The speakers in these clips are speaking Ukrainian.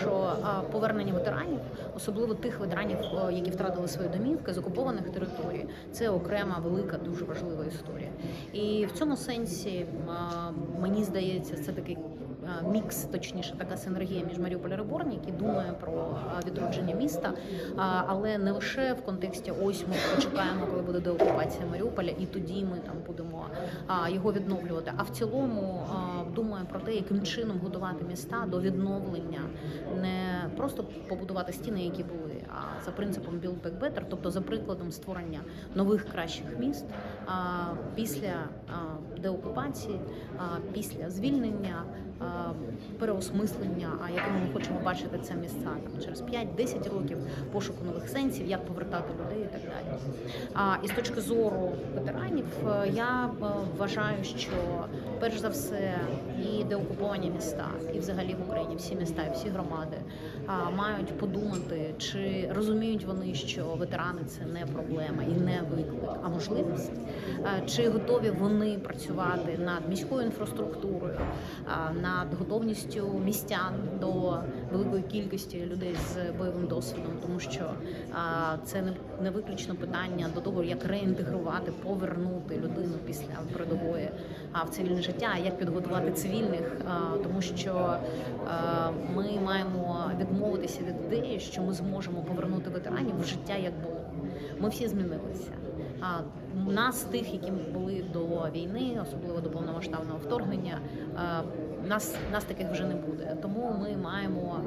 що повернення ветеранів, особливо тих ветеранів, які втратили свої домівки з окупованих територій, це окрема велика, дуже важлива історія. І в цьому сенсі мені здається, це такий мікс, точніше, така синергія між Маріуполь і Реборн, який думає про відродження міста, але не лише в контексті ось ми почекаємо, коли буде деокупація Маріуполя, і тоді ми там будемо його відновлювати. А в цілому думає про те, яким чином готувати міста до відновлення, не просто побудувати стіни, які були, а за принципом Build Back Better, тобто за прикладом створення нових кращих міст після деокупації, після звільнення, переосмислення, а якими ми хочемо бачити це місця там через 5-10 років пошуку нових сенсів, як повертати людей і так далі. І з точки зору ветеранів, е, я е, вважаю, що перш за все і деокуповані міста, і взагалі в Україні всі міста, і всі громади мають подумати, чи розуміють вони, що ветерани це не проблема і не виклик, а можливість, чи готові вони працювати над міською інфраструктурою, над готовністю містян до великої кількості людей з бойовим досвідом, тому що це не, виключно питання до того, як реінтегрувати, повернути людину після передової в цивільне життя, а як підготувати цивільних, тому що ми маємо відмовитися від ідеї, що ми зможемо повернути ветеранів в життя як було. Ми всі змінилися. А нас, тих, які були до війни, особливо до повномасштабного вторгнення, нас нас таких вже не буде. Тому ми маємо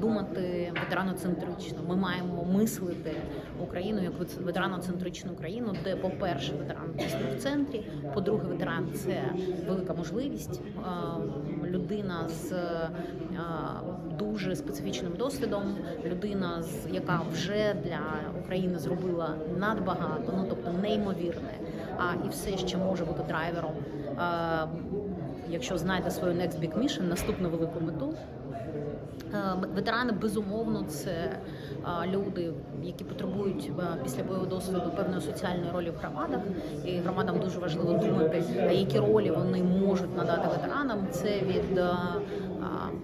думати ветераноцентрично. Ми маємо мислити Україну як вет- ветераноцентричну країну, де, по-перше, ветеран в центрі. По-друге, ветеран це велика можливість. Людина з дуже специфічним досвідом, людина, з яка вже для України зробила надбагато, ну тобто неймовірне. А і все ще може бути драйвером. Якщо знайде свою Next Big Mission, наступну велику мету. Е, Ветерани безумовно це люди, які потребують е, після бойового досвіду певної соціальної ролі в громадах. І громадам дуже важливо думати, які ролі вони можуть надати ветеранам. Це від е,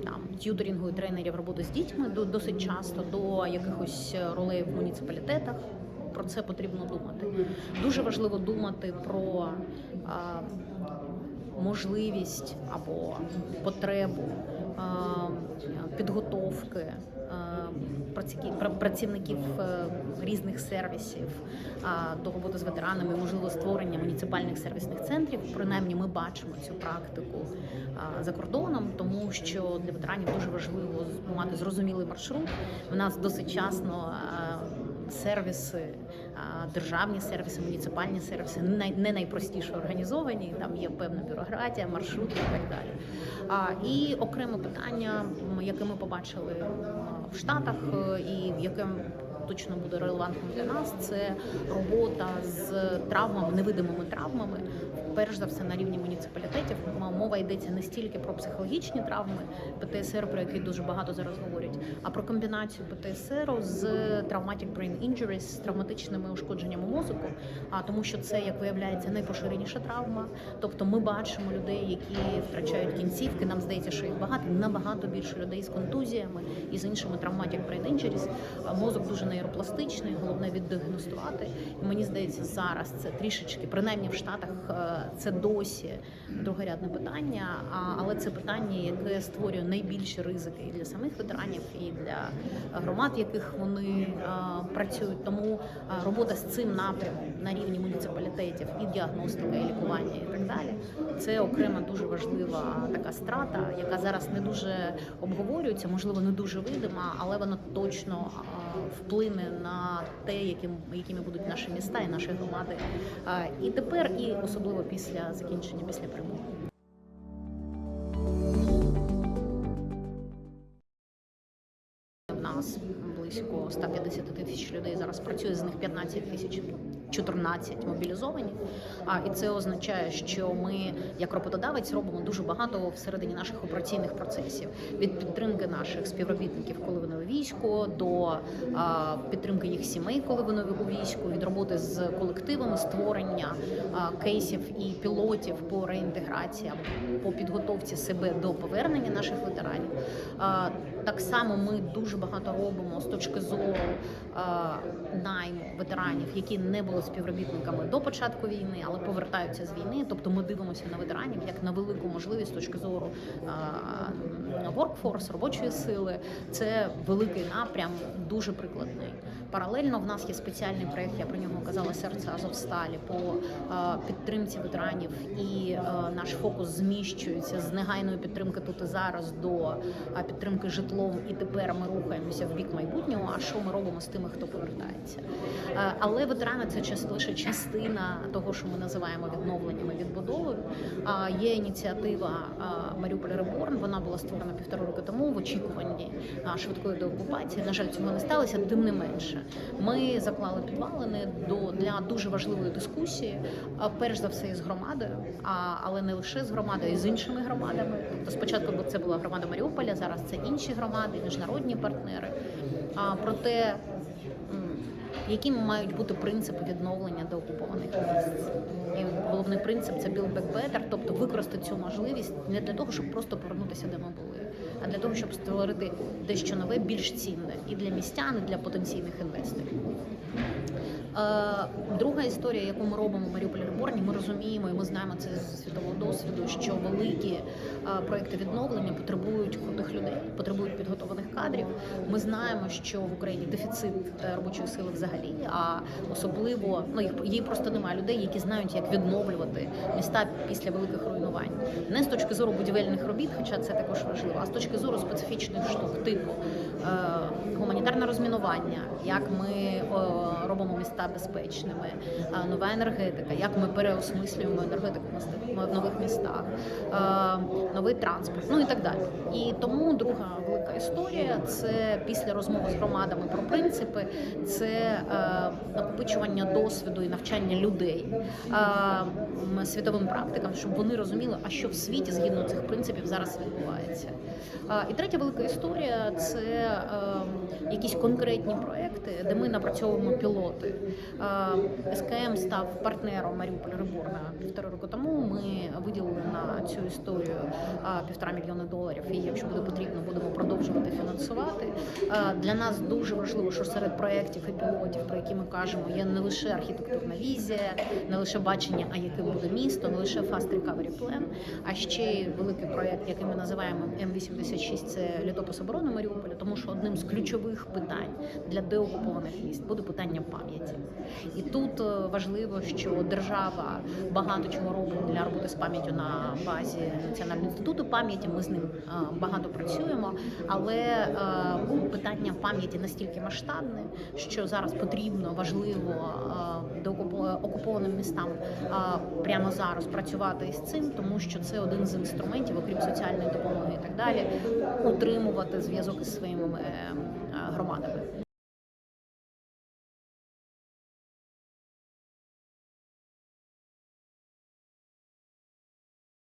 там т'юторінгу і тренерів роботи з дітьми до досить часто до якихось ролей в муніципалітетах. Про це потрібно думати. Дуже важливо думати про можливість або потребу підготовки праці- пра- працівників е, різних сервісів до роботи з ветеранами, можливо, створення муніципальних сервісних центрів. Принаймні, ми бачимо цю практику за кордоном, тому що для ветеранів дуже важливо мати зрозумілий маршрут. У нас досить часто е, сервіси, державні сервіси, муніципальні сервіси не найпростіше організовані. Там є певна бюрократія, маршрути і так далі. І окреме питання, яке ми побачили в Штатах, і і яке точно буде релевантним для нас, це робота з травмами, невидимими травмами. Перш за все на рівні муніципалітетів мова йдеться не стільки про психологічні травми ПТСР, про які дуже багато зараз говорять, а про комбінацію ПТСР з traumatic brain injuries, з травматичними ушкодженнями мозку. А тому, що це як виявляється найпоширеніша травма. Тобто, ми бачимо людей, які втрачають кінцівки. Нам здається, що їх багато набагато більше людей з контузіями і з іншими traumatic brain injuries. Мозок дуже нейропластичний, головне віддіагностувати. І мені здається, зараз це трішечки, принаймні в Штатах, е, це досі другорядне питання, але це питання, яке створює найбільші ризики і для самих ветеранів, і для громад, яких вони е, працюють. Тому е, робота з цим напрямом на рівні муніципалітетів і діагностика, і лікування, і так далі. Це окрема дуже важлива така страта, яка зараз не дуже обговорюється, можливо, не дуже видима, але вона точно вплине на те, яким якими будуть наші міста і наші громади. І тепер, і особливо після закінчення після перемоги. Нас близько 150 тисяч людей зараз працює, з них 15 тисяч 14 мобілізовані. А і це означає, що ми, як роботодавець, робимо дуже багато всередині наших операційних процесів від підтримки наших співробітників, коли вони у війську, до підтримки їх сімей, коли вони у війську, від роботи з колективами, створення кейсів і пілотів по реінтеграції або по підготовці себе до повернення наших ветеранів. Так само ми дуже багато робимо з точки зору найму ветеранів, які не були співробітниками до початку війни, але повертаються з війни. Тобто ми дивимося на ветеранів як на велику можливість з точки зору workforce, робочої сили. Це великий напрям, дуже прикладний. Паралельно в нас є спеціальний проект, я про нього казала серце Азовсталі по підтримці ветеранів, і наш фокус зміщується з негайної підтримки тут і зараз до підтримки житлом. І тепер ми рухаємося в бік майбутнього. А що ми робимо з тими, хто повертається? Але ветерани це лише частина того, що ми називаємо відновленням і відбудовою. А Є ініціатива Маріуполь Реборн. Вона була створена півтора роки тому в очікуванні швидкої деокупації. На жаль, цього не сталося. Тим не менше, ми заклали підвалини до для дуже важливої дискусії. Перш за все із громадою, а але не лише з громадою, й з іншими громадами. Тобто спочатку це була громада Маріуполя, зараз це інші громади, міжнародні партнери. А якими мають бути принципи відновлення до окупованих місць. І головний принцип це build back better, тобто використати цю можливість не для того, щоб просто повернутися, де ми були, а для того, щоб створити дещо нове, більш цінне і для містян, і для потенційних інвесторів. Е, Друга історія, яку ми робимо в Маріуполі Реборні, ми розуміємо і ми знаємо це з світового досвіду, що великі е, проекти відновлення потребують крутих людей, потребують підготованих кадрів. Ми знаємо, що в Україні дефіцит е, робочої сили взагалі, а особливо ну їх її просто немає людей, які знають, як відновлювати міста після великих руйнувань. Не з точки зору будівельних робіт, хоча це також важливо, а з точки зору специфічних штук, типу гуманітарне розмінування, як ми е, робимо міста безпечними, е, нова енергетика, як ми переосмислюємо енергетику в нових містах, е, новий транспорт, ну і так далі. І тому друга велика історія це після розмови з громадами про принципи, це е, накопичування досвіду і навчання людей е, світовим практикам, щоб вони розуміли, а що в світі згідно цих принципів зараз відбувається. Е, І третя велика історія це е, якісь конкретні проекти, де ми напрацьовуємо пілоти. Е, СКМ став партнером Маріуполь Реборна півтора року тому. Ми виділили на цю історію е, півтора мільйони доларів. І якщо буде потрібно, будемо продовжувати фінансувати. Е, Для нас дуже важливо, що серед проєктів і пілотів, про які ми кажемо, є не лише архітектурна візія, не лише бачення, а яким буде місто, не лише Fast Recovery Plan, а ще великий проєкт, який ми називаємо М86, це літопис оборони Маріуполя, тому що одним з ключових питань для деокупованих міст буде питання пам'яті. І тут е, важливо, що держава багато чого робить для роботи з пам'яттю на базі Національного інституту пам'яті. Ми з ним е, багато працюємо, але е, питання пам'яті настільки масштабне, що зараз потрібно важливо окупованим містам прямо зараз працювати із цим, тому що це один з інструментів, окрім соціальної допомоги і так далі, утримувати зв'язок із своїми е, громадами.